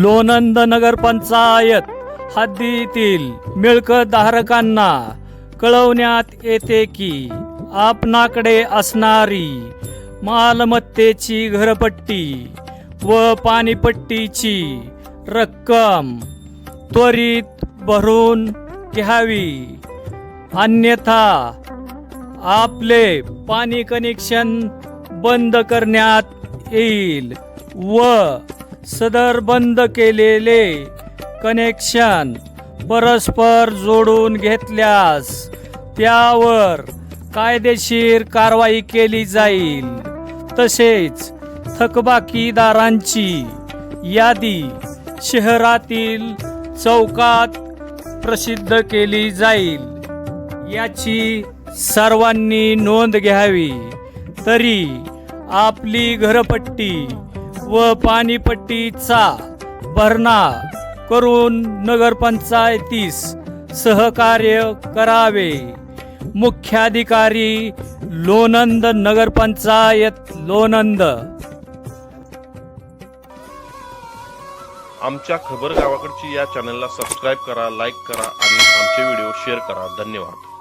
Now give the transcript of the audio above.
लोणंद नगरपंचायत हद्दीतील मिळकतधारकांना कळवण्यात येते की आपणाकडे असणारी मालमत्तेची घरपट्टी व पाणीपट्टीची रक्कम त्वरित भरून घ्यावी. अन्यथा आपले पाणी कनेक्शन बंद करण्यात येईल व सदर बंद केलेले कनेक्शन परस्पर जोडून घेतल्यास त्यावर कायदेशीर कारवाई केली जाईल. तसेच थकबाकीदारांची यादी शहरातील चौकात प्रसिद्ध केली जाईल. याची सर्वांनी नोंद घ्यावी. तरी आपली घरपट्टी व पाणीपट्टीचा भरणा करून नगरपंचायतीस सहकार्य करावे. मुख्याधिकारी लोणंद नगरपंचायत लोणंद. आमच्या खबर गावाकडची या चॅनलला सबस्क्राईब करा लाईक करा आणि आमचे व्हिडिओ शेअर करा. धन्यवाद.